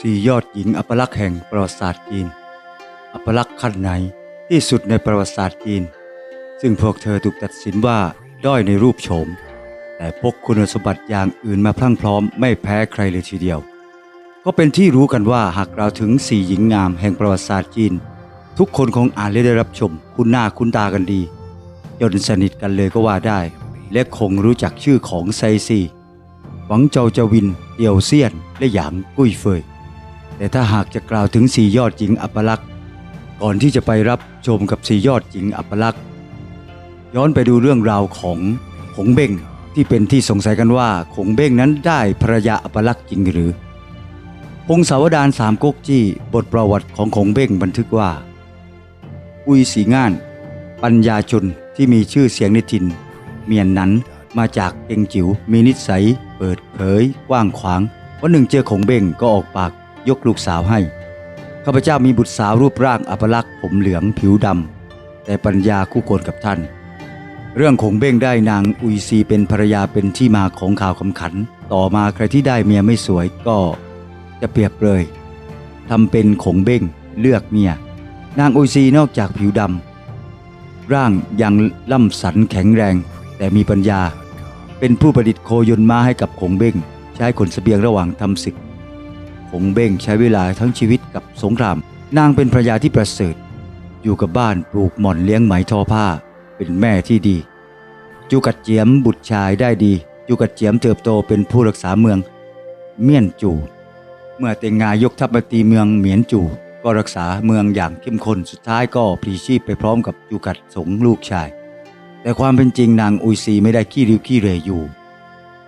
สี่ยอดหญิงอัปลักษณ์แห่งประวัติศาสตร์จีน อัปลักษณ์ขั้นไหนที่สุดในประวัติศาสตร์จีน ซึ่งพวกเธอถูกตัดสินว่าด้อยในรูปโฉม แต่พกคุณสมบัติอย่างอื่นมาพรั่งพร้อมไม่แพ้ใครเลยทีเดียว ก็เป็นที่รู้กันว่าหากเราถึงสี่หญิงงามแห่งประวัติศาสตร์จีน ทุกคนคงอ่านและได้รับชม คุณหน้าคุณตากันดีจนสนิทกันเลยก็ว่าได้ และคงรู้จักชื่อของไซซีหวังเจ้าจวินเตียวเซียน และหยางกุ้ยเฟย แต่ถ้าหากจะกล่าวถึงสี่ยอดหญิงอัปลักษณ์ก่อนที่จะไปรับชมกับสี่ยอดหญิงอัปลักษณ์ย้อนไปดูเรื่องราวของขงเบ้งที่เป็นที่สงสัยกันว่าขงเบ้งนั้นได้ภรรยาอัปลักษณ์จริงหรือพงศาวดารสามก๊กจี้บทประวัติของขงเบ้งบันทึกว่า อุยสีง่าน ปัญญาชนที่มีชื่อเสียงในถิ่น เมียนนั้นมาจากเองจิ๋วมีนิสัย เปิดเผย กว้างขวางวันหนึ่งเจอขงเบ้งก็ออกปาก ยกลูกสาวให้ ข้าพเจ้ามีบุตรสาวรูปร่างอัปลักษณ์ผมเหลืองผิวดำ แต่ปัญญาคู่ควรกับท่าน เรื่องขงเบ้งได้นางอุยซีเป็นภรรยาเป็นที่มาของข่าวคำขัน ต่อมาใครที่ได้เมียไม่สวยก็จะเปรียบเลยทำเป็นขงเบ้งเลือกเมีย นางอุยซีนอกจากผิวดำร่างยังล่ำสันแข็งแรง แต่มีปัญญา เป็นผู้ประดิษฐ์โคยนม้าให้กับขงเบ้งใช้ขนสเสบียงระหว่างทำศึก ขงเบ้งใช้เวลาทั้งชีวิตกับสงคราม นางเป็นภรรยาที่ประเสริฐ อยู่กับบ้านปลูกหม่อนเลี้ยงไหมทอผ้า เป็นแม่ที่ดี จูกัดเจียมบุตรชายได้ดี จูกัดเจียมเติบโตเป็นผู้รักษาเมือง เมียนจู เมื่อเต็งงายกทัพมาตีเมืองเหมียนจู ก็รักษาเมืองอย่างเข้มข้นสุดท้ายก็พลีชีพไปพร้อมกับจูกัดสงลูกชาย แต่ความเป็นจริงนางอุยซีไม่ได้ขี้ริ้วขี้เรยอยู่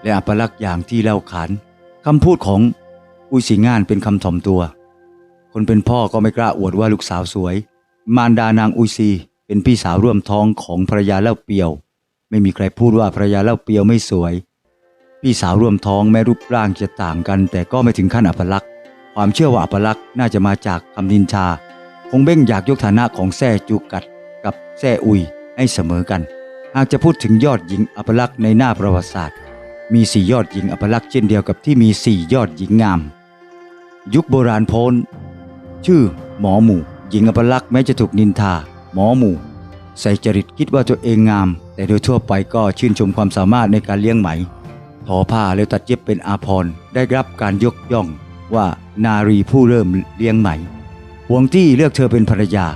และอัปลักษณ์อย่างที่เล่าขานคำพูดของ อุยสีงานเป็นคำถ่อมตัว คนเป็นพ่อก็ไม่กล้าอวดว่าลูกสาวสวย มารดานางอุยซีเป็นพี่สาวร่วมท้องของภรรยาเล่าเปียว ไม่มีใครพูดว่าภรรยาเล่าเปียวไม่สวย พี่สาวร่วมท้องแม้รูปร่างจะต่างกัน แต่ก็ไม่ถึงขั้นอัปลักษณ์ความเชื่อว่าอัปลักษณ์น่าจะมาจากคำนินทาคงเบ้งอยากยกฐานะของแซ่จูกัด กับแซ่อุยให้เสมอกัน หากจะพูดถึงยอดหญิงอัปลักษณ์ในหน้าประวัติศาสตร์ มีสี่ยอดหญิงอัปลักษณ์เช่นเดียวกับที่มีสี่ยอดหญิงงาม ยุคโบราณโพ้น ชื่อหมอหมู่ หญิงอัปลักษณ์แม้จะถูกนินทา หมอหมู่ ใส่จริตคิดว่าตัวเองงาม แต่โดยทั่วไปก็ชื่นชมความสามารถในการเลี้ยงไหม ทอผ้าแล้วตัดเย็บเป็นอาภรณ์ได้รับการยกย่องว่านารีผู้เริ่มเลี้ยงไหมหวงตี้เลือกเธอเป็นภรรยา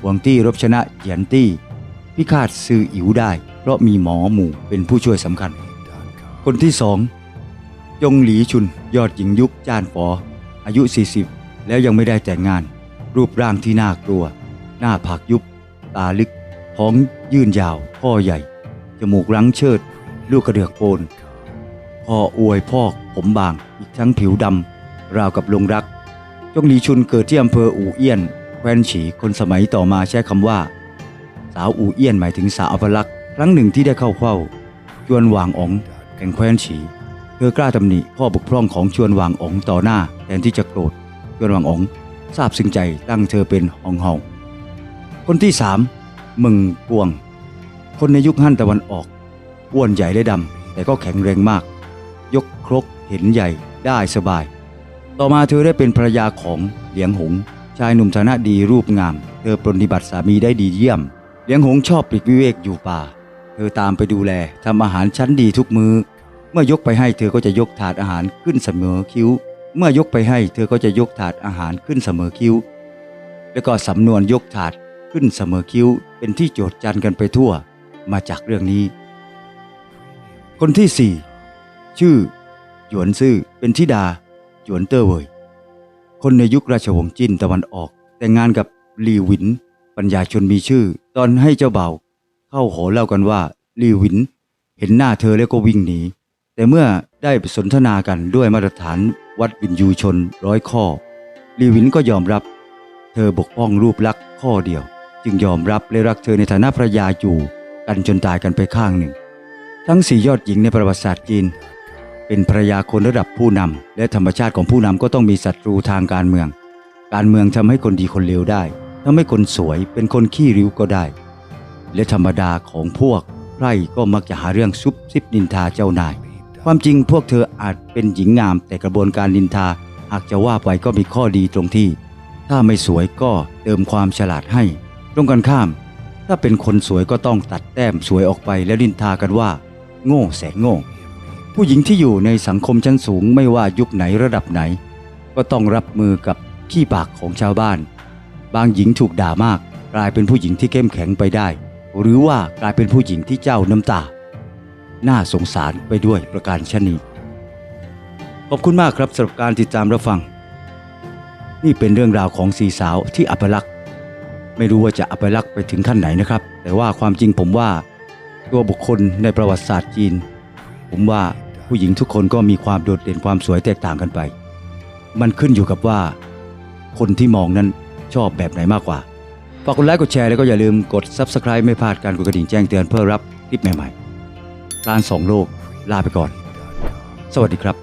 หวงตี้รบชนะเหยียนตี้ พิฆาตซืออิ๋วได้ เพราะมีหมอหมู่เป็นผู้ช่วยสำคัญ คนที่สองจงหลีชุนยอดหญิงยุคจานฝอ อายุ 40 แล้วยังไม่ได้แต่งงาน รูปร่างที่น่ากลัว หน้าผากยุบ ตาลึกท้องยื่นยาวข้อใหญ่ จมูกรั้งเชิด ลูกกระเดือกโปนคออวยพอกผมบาง อีกทั้งผิวดำราวกับลงรัก จงหลีชุนเกิดที่อำเภออู่เอี้ยน แคว้นฉีคนสมัยต่อมาใช้คำว่า สาวอู่เอี้ยนหมายถึงสาวอัปลักษ์ครั้งหนึ่งที่ได้เข้าเฝ้าชวนหวางอ๋องแห่งแคว้นฉี ธอกล้าตำหนิข้อบกพร่องของชวนหวางอ๋องต่อหน้าแทนที่จะโกรธชวนหวางอ๋องทราบซึ้งใจตั้งเธอเป็นหองเฮาคนที่สามมึงกวง คนในยุคฮั่นตะวันออกอ้วนใหญ่และดำ แต่ก็แข็งแรงมาก ยกครกเห็นใหญ่ได้สบาย ต่อมาเธอได้เป็นภรรยาของเหลียงหง ชายหนุ่มฐานะดีรูปงาม เธอปรนิบัติสามีได้ดีเยี่ยม เหลียงหงชอบปลีกวิเวกอยู่ป่า เธอตามไปดูแลทำอาหารชั้นดีทุกมื้อ เมื่อยกไปให้เธอก็จะยกถาดอาหารขึ้นเสมอคิ้ว เมื่อยกไปให้เธอก็จะยกถาดอาหารขึ้นเสมอคิ้ว แล้วก็สำนวนยกถาดขึ้นเสมอคิ้ว เป็นที่โจทย์จันกันไปทั่วมาจากเรื่องนี้ คนที่สี่ชื่อ หยวนซื่อเป็นธิดา หยวนเตอร์เวยคนในยุคราชวงศ์จินตะวันออก แต่งงานกับลีหวิน ปัญญาชนมีชื่อ ตอนให้เจ้าเบ่าเข้าหอเล่ากันว่าลีหวิน เห็นหน้าเธอแล้วก็วิ่งหนี แต่เมื่อได้สนทนากันด้วยมาตรฐานวัดวินยูชนร้อยข้อ ลีวินก็ยอมรับ เธอบกพร่องรูปลักษณ์ข้อเดียว จึงยอมรับและรักเธอในฐานะภรรยาอยู่กันจนตายกันไปข้างหนึ่ง ทั้งสี่ยอดหญิงในประวัติศาสตร์จีน เป็นภรรยาคนระดับผู้นำและธรรมชาติของผู้นำก็ต้องมีศัตรูทางการเมือง การเมืองทำให้คนดีคนเลวได้ทำให้คนสวยเป็นคนขี้ริ้วก็ได้ และธรรมดาของพวกไพร่ก็มักจะหาเรื่องซุบซิบนินทาเจ้านาย ความจริงพวกเธออาจเป็นหญิงงาม แต่กระบวนการนินทาหากจะว่าไปก็มีข้อดีตรงที่ ถ้าไม่สวยก็เติมความฉลาดให้ ตรงกันข้าม ถ้าเป็นคนสวยก็ต้องตัดแต้มสวยออกไปแล้วดินทากันว่า โง่แสนโง่ ผู้หญิงที่อยู่ในสังคมชั้นสูงไม่ว่ายุคไหนระดับไหน ก็ต้องรับมือกับขี้ปากของชาวบ้าน บางหญิงถูกด่ามาก กลายเป็นผู้หญิงที่เข้มแข็งไปได้ หรือว่ากลายเป็นผู้หญิงที่เจ้าน้ำตา น่าสงสารไปด้วยประการชนีขอบคุณมากครับสำหรับการติดตามรับฟัง นี่เป็นเรื่องราวของสีสาวที่อัปลักษณ์ไม่รู้ว่าจะอัปลักษณ์ไปถึงขั้นไหนนะครับ แต่ว่าความจริงผมว่า ตัวบุคคลในประวัติศาสตร์จีน ผมว่าผู้หญิงทุกคนก็มีความโดดเด่นความสวยแตกต่างกันไป มันขึ้นอยู่กับว่า คนที่มองนั้นชอบแบบไหนมากกว่าฝากกดไลค์กดแชร์แล้วก็อย่าลืมกด Subscribe ไม่พลาดการกดกระดิ่งแจ้งเตือนเพื่อรับคลิปใหม่ๆ ร้านสองโลกลาไปก่อน สวัสดีครับ